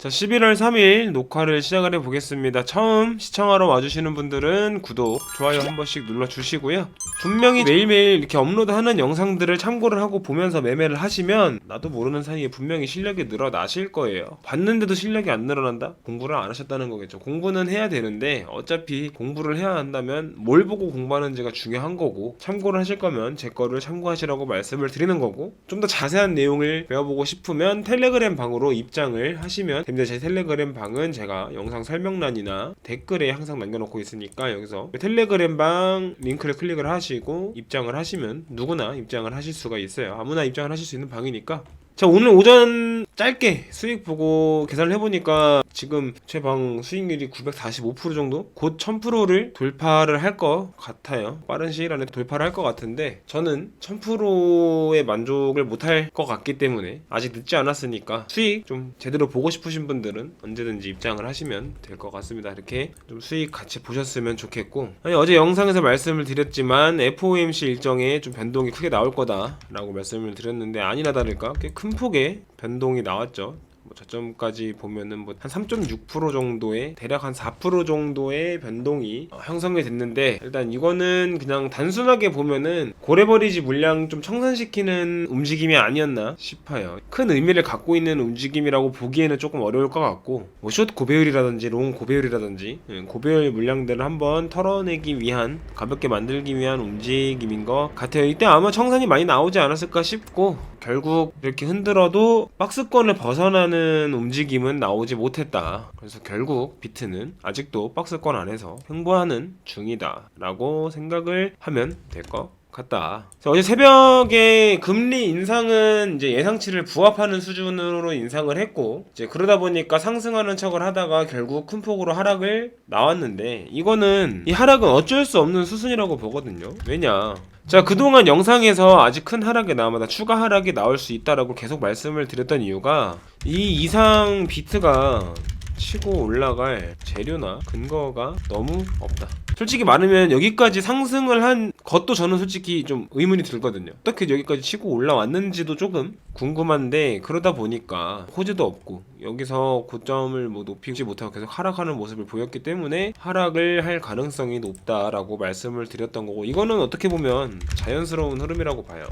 자, 11월 3일 녹화를 시작을 해보겠습니다. 처음 시청하러 와주시는 분들은 구독, 좋아요 한 번씩 눌러주시고요. 분명히 매일매일 이렇게 업로드하는 영상들을 참고를 하고 보면서 매매를 하시면 나도 모르는 사이에 분명히 실력이 늘어나실 거예요. 봤는데도 실력이 안 늘어난다? 공부를 안 하셨다는 거겠죠. 공부는 해야 되는데 어차피 공부를 해야 한다면 뭘 보고 공부하는지가 중요한 거고 참고를 하실 거면 제 거를 참고하시라고 말씀을 드리는 거고 좀 더 자세한 내용을 배워보고 싶으면 텔레그램 방으로 입장을 하시면 됩니다. 제 텔레그램 방은 제가 영상 설명란이나 댓글에 항상 남겨놓고 있으니까 여기서 텔레그램 방 링크를 클릭을 하시고 입장을 하시면 누구나 입장을 하실 수가 있어요. 아무나 입장을 하실 수 있는 방이니까 자 오늘 오전 짧게 수익 보고 계산을 해보니까 지금 제 방 수익률이 945% 정도? 곧 1000%를 돌파를 할 것 같아요. 빠른 시일 안에 돌파를 할 것 같은데 저는 1000%의 만족을 못할 것 같기 때문에 아직 늦지 않았으니까 수익 좀 제대로 보고 싶으신 분들은 언제든지 입장을 하시면 될 것 같습니다. 이렇게 좀 수익 같이 보셨으면 좋겠고. 아니 어제 영상에서 말씀을 드렸지만 FOMC 일정에 좀 변동이 크게 나올 거다라고 말씀을 드렸는데 아니나 다를까? 꽤큰 폭의 변동이 나왔죠. 뭐 저점까지 보면은 뭐 한 3.6% 정도의 대략 한 4% 정도의 변동이 어, 형성이 됐는데 일단 이거는 그냥 단순하게 보면은 고래버리지 물량 좀 청산시키는 움직임이 아니었나 싶어요. 큰 의미를 갖고 있는 움직임이라고 보기에는 조금 어려울 것 같고 뭐숏 고배율이라든지 롱 고배율이라든지 예, 고배율 물량들을 한번 털어내기 위한 가볍게 만들기 위한 움직임인 것 같아요. 이때 아마 청산이 많이 나오지 않았을까 싶고 결국 이렇게 흔들어도 박스권을 벗어나는 움직임은 나오지 못했다. 그래서 결국 비트는 아직도 박스권 안에서 횡보하는 중이다 라고 생각을 하면 될 것 같다. 어제 새벽에 금리 인상은 이제 예상치를 부합하는 수준으로 인상을 했고 이제 그러다 보니까 상승하는 척을 하다가 결국 큰 폭으로 하락을 나왔는데 이거는 이 하락은 어쩔 수 없는 수순이라고 보거든요. 왜냐? 자 그동안 영상에서 아직 큰 하락이 나마다 추가 하락이 나올 수 있다라고 계속 말씀을 드렸던 이유가 이 이상 비트가 치고 올라갈 재료나 근거가 너무 없다. 솔직히 말하면 여기까지 상승을 한 것도 저는 솔직히 좀 의문이 들거든요. 어떻게 여기까지 치고 올라왔는지도 조금 궁금한데 그러다 보니까 호재도 없고 여기서 고점을 뭐 높이지 못하고 계속 하락하는 모습을 보였기 때문에 하락을 할 가능성이 높다라고 말씀을 드렸던 거고 이거는 어떻게 보면 자연스러운 흐름이라고 봐요.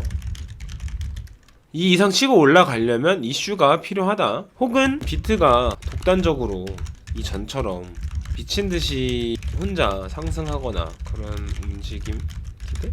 이 이상 치고 올라가려면 이슈가 필요하다. 혹은 비트가 독단적으로 이 전처럼 미친 듯이 혼자 상승하거나 그런 움직임 기대?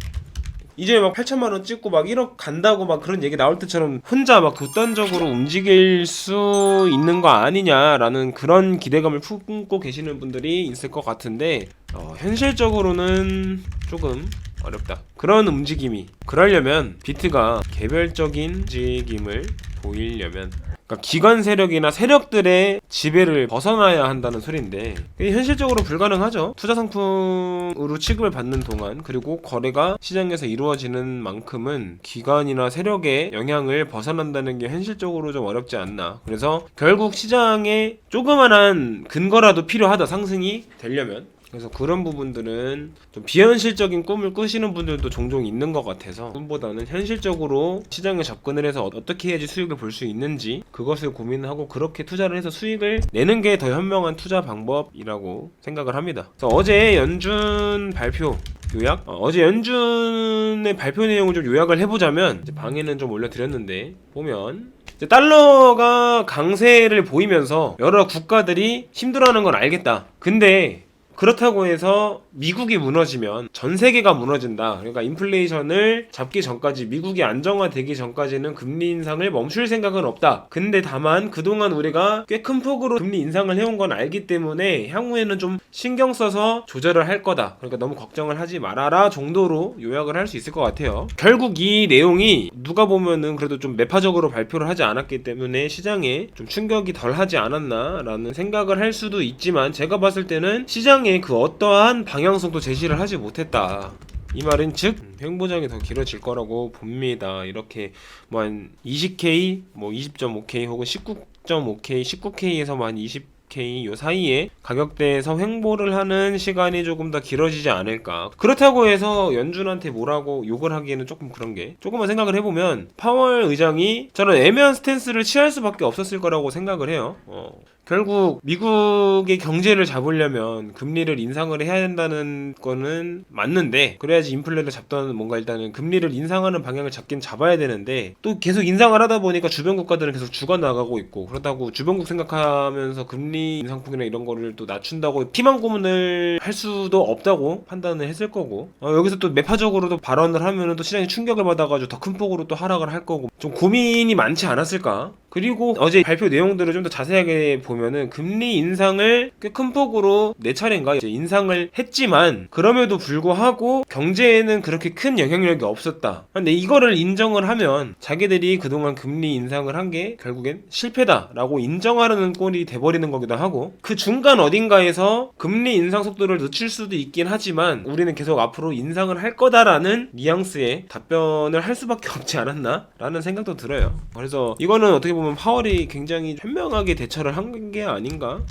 이제 막 8천만 원 찍고 막 1억 간다고 막 그런 얘기 나올 때처럼 혼자 막 독단적으로 움직일 수 있는 거 아니냐라는 그런 기대감을 품고 계시는 분들이 있을 것 같은데 어, 현실적으로는 조금 어렵다. 그런 움직임이 그러려면 비트가 개별적인 움직임을 보이려면 그러니까 기관 세력이나 세력들의 지배를 벗어나야 한다는 소리인데 현실적으로 불가능하죠. 투자 상품으로 취급을 받는 동안 그리고 거래가 시장에서 이루어지는 만큼은 기관이나 세력의 영향을 벗어난다는 게 현실적으로 좀 어렵지 않나. 그래서 결국 시장에 조그만한 근거라도 필요하다 상승이 되려면 그래서 그런 부분들은 좀 비현실적인 꿈을 꾸시는 분들도 종종 있는 것 같아서 꿈보다는 현실적으로 시장에 접근을 해서 어떻게 해야지 수익을 볼 수 있는지 그것을 고민하고 그렇게 투자를 해서 수익을 내는 게 더 현명한 투자 방법이라고 생각을 합니다. 그래서 어제 연준 발표 요약? 어, 제 연준의 발표 내용을 좀 요약을 해보자면 방에는 좀 올려드렸는데 보면 달러가 강세를 보이면서 여러 국가들이 힘들어하는 건 알겠다. 근데 그렇다고 해서 미국이 무너지면 전 세계가 무너진다. 그러니까 인플레이션을 잡기 전까지 미국이 안정화되기 전까지는 금리 인상을 멈출 생각은 없다. 근데 다만 그동안 우리가 꽤 큰 폭으로 금리 인상을 해온 건 알기 때문에 향후에는 좀 신경 써서 조절을 할 거다. 그러니까 너무 걱정을 하지 말아라 정도로 요약을 할 수 있을 것 같아요. 결국 이 내용이 누가 보면은 그래도 좀 매파적으로 발표를 하지 않았기 때문에 시장에 좀 충격이 덜 하지 않았나라는 생각을 할 수도 있지만 제가 봤을 때는 시장 시장에 그 어떠한 방향 성도 제시를 하지 못했다. 이 말은 즉 횡보장이 더 길어질 거라고 봅니다. 이렇게 뭐 한 20K, 뭐 20.5K 혹은 19.5K, 19K에서 만20 20K 요 사이에 가격대에서 횡보를 하는 시간이 조금 더 길어지지 않을까. 그렇다고 해서 연준한테 뭐라고 욕을 하기에는 조금 그런 게 조금만 생각을 해보면 파월 의장이 저는 애매한 스탠스를 취할 수밖에 없었을 거라고 생각을 해요. 어. 결국 미국의 경제를 잡으려면 금리를 인상을 해야 된다는 거는 맞는데 그래야지 인플레를 잡던 뭔가 일단은 금리를 인상하는 방향을 잡긴 잡아야 되는데 또 계속 인상을 하다 보니까 주변 국가들은 계속 죽어 나가고 있고 그렇다고 주변국 생각하면서 금리 인상폭이나 이런 거를 또 낮춘다고 피만 고문을 할 수도 없다고 판단을 했을 거고. 어, 여기서 또 매파적으로도 발언을 하면은 또 시장이 충격을 받아가지고 더 큰 폭으로 또 하락을 할 거고. 좀 고민이 많지 않았을까 그리고 어제 발표 내용들을 좀 더 자세하게 보면은 금리 인상을 꽤 큰 폭으로 네 차례인가 인상을 했지만 그럼에도 불구하고 경제에는 그렇게 큰 영향력이 없었다. 근데 이거를 인정을 하면 자기들이 그동안 금리 인상을 한 게 결국엔 실패다라고 인정하려는 꼴이 돼버리는 거기도 하고 그 중간 어딘가에서 금리 인상 속도를 늦출 수도 있긴 하지만 우리는 계속 앞으로 인상을 할 거다라는 뉘앙스의 답변을 할 수밖에 없지 않았나라는 생각도 들어요. 그래서 이거는 어떻게 보면 파월이 굉장히 현명하게 대처를 한 게 아닌가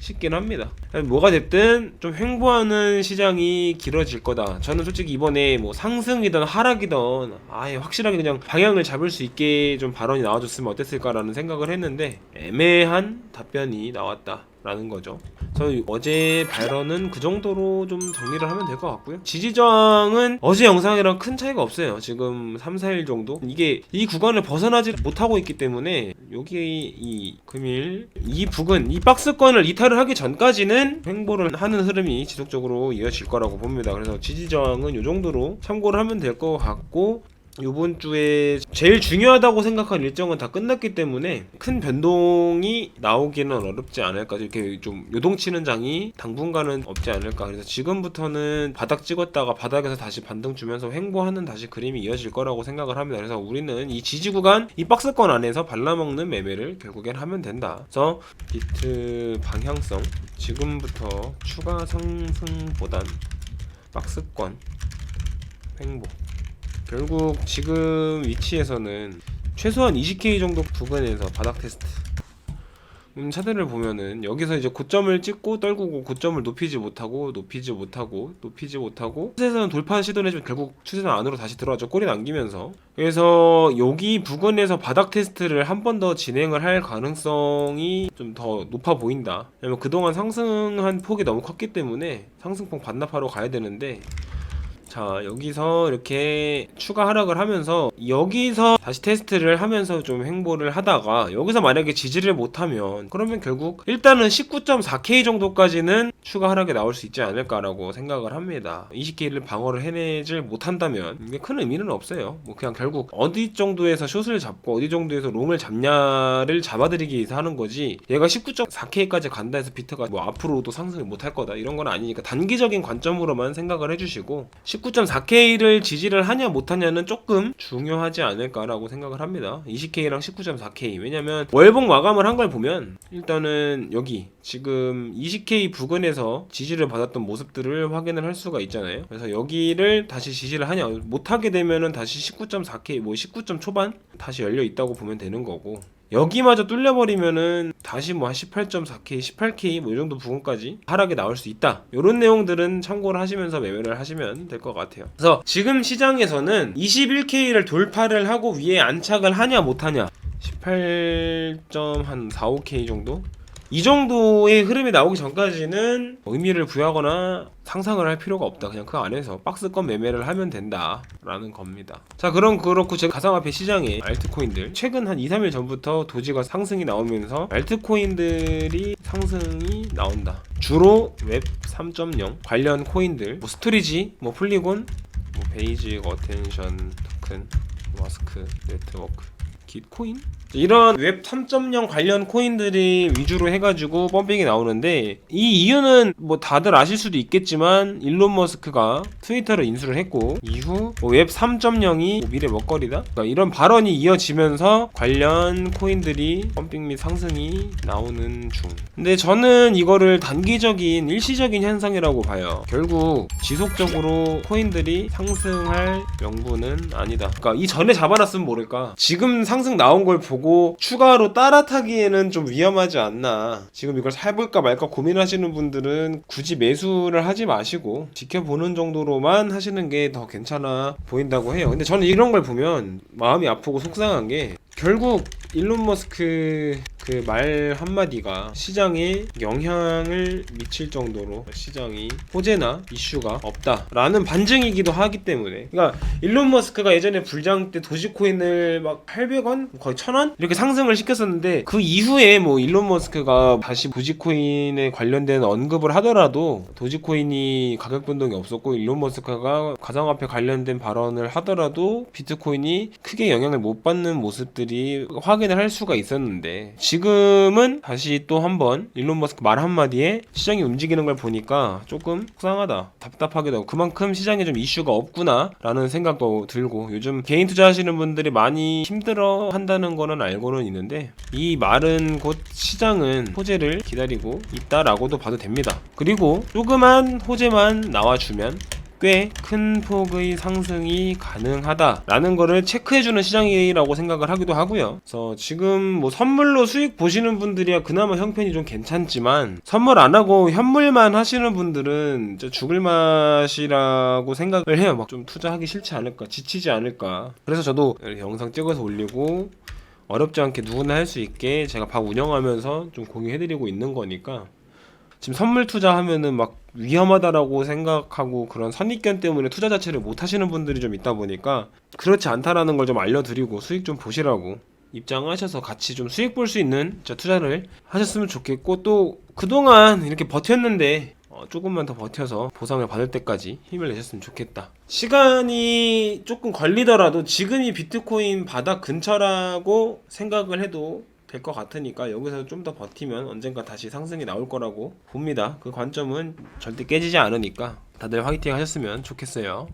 싶긴 합니다. 뭐가 됐든 좀 횡보하는 시장이 길어질 거다. 저는 솔직히 이번에 뭐 상승이든 하락이든 아예 확실하게 그냥 방향을 잡을 수 있게 좀 발언이 나와줬으면 어땠을까라는 생각을 했는데 애매한 답변이 나왔다. 라는 거죠. 저 어제 발언은 그 정도로 좀 정리를 하면 될 것 같고요. 지지저항은 어제 영상이랑 큰 차이가 없어요. 지금 3, 4일 정도. 이게 이 구간을 벗어나지 못하고 있기 때문에 여기 이 금일 이 부근 이 박스권을 이탈을 하기 전까지는 횡보를 하는 흐름이 지속적으로 이어질 거라고 봅니다. 그래서 지지저항은 이 정도로 참고를 하면 될 것 같고 이번 주에 제일 중요하다고 생각한 일정은 다 끝났기 때문에 큰 변동이 나오기는 어렵지 않을까. 이렇게 좀 요동치는 장이 당분간은 없지 않을까. 그래서 지금부터는 바닥 찍었다가 바닥에서 다시 반등 주면서 횡보하는 다시 그림이 이어질 거라고 생각을 합니다. 그래서 우리는 이 지지 구간 이 박스권 안에서 발라먹는 매매를 결국엔 하면 된다. 그래서 비트 방향성 지금부터 추가 상승보단 박스권 횡보 결국 지금 위치에서는 최소한 20K 정도 부근에서 바닥 테스트. 음, 차들을 보면은 여기서 이제 고점을 찍고 떨구고 고점을 높이지 못하고 높이지 못하고 높이지 못하고 추세선 돌파 시도를 해주면 결국 추세선 안으로 다시 들어가죠 꼬리 남기면서. 그래서 여기 부근에서 바닥 테스트를 한 번 더 진행을 할 가능성이 좀 더 높아 보인다. 왜냐면 그동안 상승한 폭이 너무 컸기 때문에 상승폭 반납하러 가야 되는데 자 여기서 이렇게 추가 하락을 하면서 여기서 다시 테스트를 하면서 좀 횡보를 하다가 여기서 만약에 지지를 못하면 그러면 결국 일단은 19.4K 정도까지는 추가 하락이 나올 수 있지 않을까라고 생각을 합니다. 20K를 방어를 해내질 못한다면 이게 큰 의미는 없어요. 뭐 그냥 결국 어디 정도에서 숏을 잡고 어디 정도에서 롱을 잡냐를 잡아드리기 위해서 하는 거지 얘가 19.4K까지 간다 해서 비트가 뭐 앞으로도 상승을 못할 거다 이런 건 아니니까 단기적인 관점으로만 생각을 해주시고 19.4K를 지지를 하냐 못하냐는 조금 중요하지 않을까라고 생각을 합니다. 20K랑 19.4K 왜냐면 월봉 마감을 한 걸 보면 일단은 여기 지금 20K 부근에서 지지를 받았던 모습들을 확인을 할 수가 있잖아요. 그래서 여기를 다시 지지를 하냐 못하게 되면은 다시 19.4K 뭐 19점 초반 다시 열려 있다고 보면 되는 거고 여기마저 뚫려버리면은 다시 뭐 한 18.4K, 18K 뭐 이 정도 부분까지 하락이 나올 수 있다. 이런 내용들은 참고를 하시면서 매매를 하시면 될 것 같아요. 그래서 지금 시장에서는 21K를 돌파를 하고 위에 안착을 하냐 못하냐 18.4, 5K 정도 이 정도의 흐름이 나오기 전까지는 의미를 부여하거나 상상을 할 필요가 없다. 그냥 그 안에서 박스권 매매를 하면 된다라는 겁니다. 자, 그럼 그렇고 제가 가상화폐 시장의 알트코인들 최근 한 2, 3일 전부터 도지가 상승이 나오면서 알트코인들이 상승이 나온다. 주로 웹 3.0 관련 코인들, 뭐 스토리지, 뭐 폴리곤, 뭐 베이직 어텐션 토큰, 마스크 네트워크 깃코인? 이런 웹 3.0 관련 코인들이 위주로 해가지고 펌핑이 나오는데 이 이유는 뭐 다들 아실 수도 있겠지만 일론 머스크가 트위터를 인수를 했고 이후 뭐 웹 3.0이 미래 먹거리다? 그러니까 이런 발언이 이어지면서 관련 코인들이 펌핑 및 상승이 나오는 중. 근데 저는 이거를 단기적인 일시적인 현상이라고 봐요. 결국 지속적으로 코인들이 상승할 명분은 아니다. 그러니까 이 전에 잡아놨으면 모를까. 지금 상승 나온 걸 보고 보고 추가로 따라타기에는 좀 위험하지 않나. 지금 이걸 사볼까 말까 고민하시는 분들은 굳이 매수를 하지 마시고 지켜보는 정도로만 하시는 게 더 괜찮아 보인다고 해요. 근데 저는 이런 걸 보면 마음이 아프고 속상한 게 결국 일론 머스크 그 말 한마디가 시장에 영향을 미칠 정도로 시장이 호재나 이슈가 없다라는 반증이기도 하기 때문에. 그러니까 일론 머스크가 예전에 불장 때 도지코인을 막 800원 거의 1000원 이렇게 상승을 시켰었는데 그 이후에 뭐 일론 머스크가 다시 도지코인에 관련된 언급을 하더라도 도지코인이 가격 변동이 없었고 일론 머스크가 가상화폐 관련된 발언을 하더라도 비트코인이 크게 영향을 못 받는 모습들이 확인을 할 수가 있었는데 지금 은 다시 또 한번 일론 머스크 말 한마디에 시장이 움직이는 걸 보니까 조금 속상하다 답답하기도 하고 그만큼 시장에 좀 이슈가 없구나 라는 생각도 들고 요즘 개인 투자하시는 분들이 많이 힘들어 한다는 거는 알고는 있는데 이 말은 곧 시장은 호재를 기다리고 있다라고도 봐도 됩니다. 그리고 조그만 호재만 나와주면 꽤 큰 폭의 상승이 가능하다라는 거를 체크해주는 시장이라고 생각을 하기도 하고요. 그래서 지금 뭐 선물로 수익 보시는 분들이야 그나마 형편이 좀 괜찮지만 선물 안 하고 현물만 하시는 분들은 죽을 맛이라고 생각을 해요. 막 좀 투자하기 싫지 않을까, 지치지 않을까. 그래서 저도 영상 찍어서 올리고 어렵지 않게 누구나 할 수 있게 제가 박 운영하면서 좀 공유해드리고 있는 거니까 지금 선물 투자하면은 막 위험하다라고 생각하고 그런 선입견 때문에 투자 자체를 못 하시는 분들이 좀 있다 보니까 그렇지 않다라는 걸 좀 알려드리고 수익 좀 보시라고 입장하셔서 같이 좀 수익 볼 수 있는 투자를 하셨으면 좋겠고 또 그동안 이렇게 버텼는데 어, 조금만 더 버텨서 보상을 받을 때까지 힘을 내셨으면 좋겠다. 시간이 조금 걸리더라도 지금이 비트코인 바닥 근처라고 생각을 해도 될 것 같으니까 여기서 좀 더 버티면 언젠가 다시 상승이 나올 거라고 봅니다. 그 관점은 절대 깨지지 않으니까 다들 화이팅 하셨으면 좋겠어요.